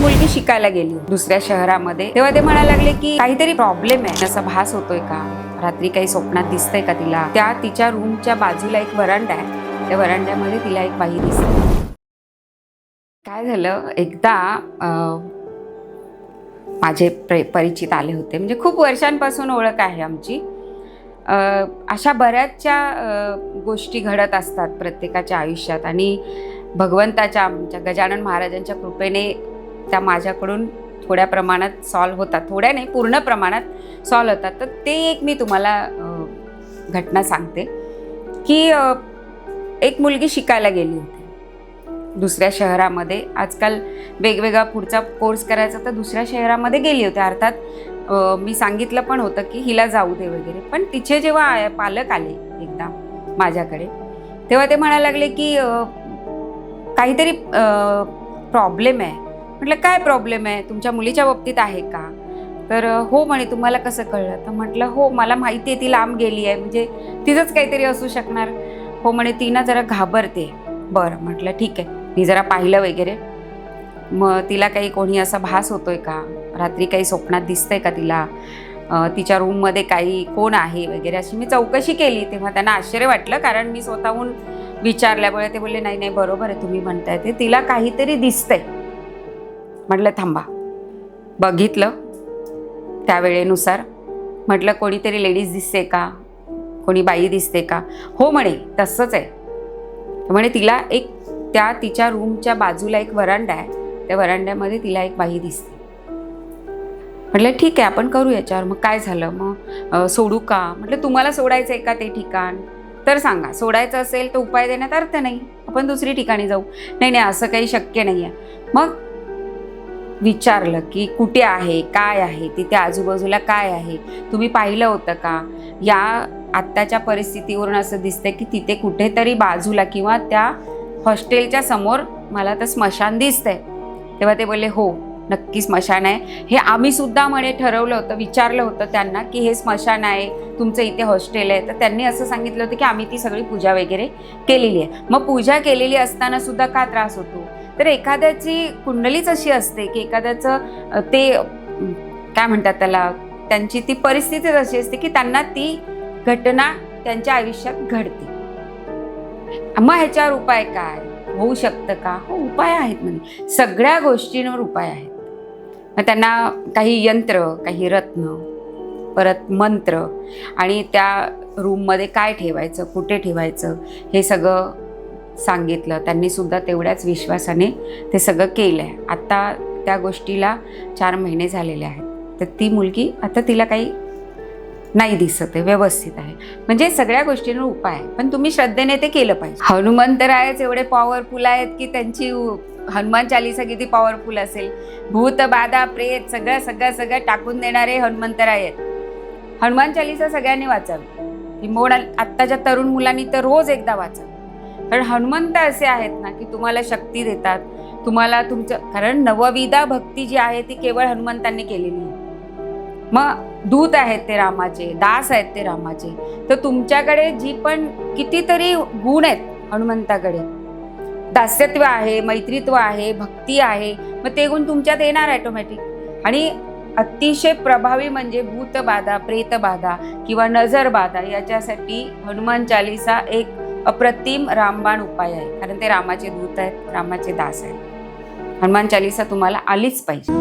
मुलगी शिकायला गेली. दुसऱ्या शहरामध्ये. तेव्हा ते म्हणायला लागले की काहीतरी प्रॉब्लेम आहे. असा भास होतोय का? रात्री काही स्वप्नात दिसतंय का तिला? त्या तिच्या रूमच्या बाजूला एक वरांडा आहे. त्या वरांड्यामध्ये तिला एक बाई दिसते. काय झालं? एकदा माझे प्रे परिचित आले होते. म्हणजे खूप वर्षांपासून ओळख आहे आमची. अशा बऱ्याचशा गोष्टी घडत असतात प्रत्येकाच्या आयुष्यात. आणि भगवंताच्या आमच्या गजानन महाराजांच्या कृपेने त्या माझ्याकडून थोड्या प्रमाणात सॉल्व होतात. थोड्या नाही पूर्ण प्रमाणात सॉल्व होतात. तर ते एक मी तुम्हाला घटना सांगते की एक मुलगी शिकायला गेली होती. दुसऱ्या शहरामध्ये आजकाल वेगवेगळा पुढचा कोर्स करायचा तर दुसऱ्या शहरामध्ये गेली होती. अर्थात मी सांगितलं पण होतं की हिला जाऊ दे वगैरे. पण तिचे जेव्हा पालक आले एकदा माझ्याकडे तेव्हा ते म्हणायला लागले की काहीतरी प्रॉब्लेम आहे. म्हटलं काय प्रॉब्लेम आहे? तुमच्या मुलीच्या बाबतीत आहे का? तर हो म्हणे तुम्हाला कसं कळलं? तर म्हटलं हो मला माहिती आहे ती लांब गेली आहे. म्हणजे तिचंच काहीतरी असू शकणार. हो म्हणे ती ना जरा घाबरते. बरं म्हटलं ठीक आहे. मी जरा पाहिलं वगैरे. मग तिला काही कोणी असा भास होतोय का? रात्री काही स्वप्नात दिसतंय का तिला? तिच्या रूममध्ये काही कोण आहे वगैरे? अशी मी चौकशी केली. तेव्हा त्यांना आश्चर्य वाटलं कारण मी स्वतःहून विचारल्यामुळे ते बोलले नाही नाही बरोबर आहे तुम्ही म्हणताय ते. तिला काहीतरी दिसतंय. म्हटलं थांबा. बघितलं. त्या वेळेनुसार म्हटलं कोणीतरी लेडीज दिसते का? कोणी बाई दिसते का? हो म्हणे तसंच आहे. म्हणे तिला एक त्या तिच्या रूमच्या बाजूला एक वरांडा आहे. त्या वरांड्यामध्ये तिला एक बाई दिसते. म्हटलं ठीक आहे आपण करू याच्यावर. मग काय झालं? मग सोडू का? म्हटलं तुम्हाला सोडायचं आहे का ते ठिकाण? तर सांगा. सोडायचं असेल तर उपाय देण्यात अर्थ नाही. आपण दुसरी ठिकाणी जाऊ. नाही नाही असं काही शक्य नाही आहे मग विचारलं की कुठे आहे काय आहे तिथे आजूबाजूला काय आहे? तुम्ही पाहिलं होतं का? या आत्ताच्या परिस्थितीवरून असं दिसतंय की तिथे कुठेतरी बाजूला किंवा त्या हॉस्टेलच्या समोर मला तर स्मशान दिसतंय. तेव्हा ते बोलले हो नक्की स्मशान आहे. हे आम्ही सुद्धा म्हणे ठरवलं होतं विचारलं होतं त्यांना की हे स्मशान आहे तुमचं इथे हॉस्टेल आहे. तर त्यांनी असं सांगितलं होतं की आम्ही ती सगळी पूजा वगैरे केलेली आहे. मग पूजा केलेली असताना सुद्धा का त्रास होतो? तर एखाद्याची कुंडलीच अशी असते की एखाद्याचं ते काय म्हणतात त्याला त्यांची ती परिस्थितीच अशी असते की त्यांना ती घटना त्यांच्या आयुष्यात घडते. मग ह्याच्यावर उपाय काय? होऊ शकतं का? हो उपाय आहेत म्हणजे सगळ्या गोष्टींवर उपाय आहेत. मग त्यांना काही यंत्र काही रत्न परत मंत्र आणि त्या रूममध्ये काय ठेवायचं कुठे ठेवायचं हे सगळं सांगितलं. त्यांनी सुद्धा तेवढ्याच विश्वासाने ते सगळं केलं आहे आत्ता त्या गोष्टीला चार महिने झालेले आहेत. तर ती मुलगी आता तिला काही नाही दिसत आहे व्यवस्थित आहे. म्हणजे सगळ्या गोष्टींवर उपाय आहे. पण तुम्ही श्रद्धेने ते केलं पाहिजे. हनुमंतरायच एवढे पॉवरफुल आहेत की त्यांची हनुमान चालिसा किती पॉवरफुल असेल. भूत बाधा प्रेत सगळं सगळं सगळं टाकून देणारे हनुमंतराय आहेत. हनुमान चालिसा सगळ्यांनी वाचावी. किंबहुना आत्ताच्या तरुण मुलांनी तर रोज एकदा वाचावी. कारण हनुमंत असे आहेत ना की तुम्हाला शक्ती देतात. तुम्हाला तुमचं कारण नवविधा भक्ती जी आहे ती केवळ हनुमंतांनी केलेली आहे. मग दूत आहेत ते रामाचे दास आहेत ते रामाचे. तर तुमच्याकडे जी पण कितीतरी गुण आहेत हनुमंताकडे. दास्यत्व आहे मैत्रीत्व आहे भक्ती आहे मग ते गुण तुमच्यात येणार ॲटोमॅटिक आणि अतिशय प्रभावी म्हणजे भूतबाधा प्रेतबाधा किंवा नजरबाधा याच्यासाठी हनुमान चालिसा एक अप्रतिम रामबाण उपाय आहे. कारण ते रामाचे दूत आहेत रामाचे दास आहेत. हनुमान चालिसा तुम्हाला आलीच पाहिजे.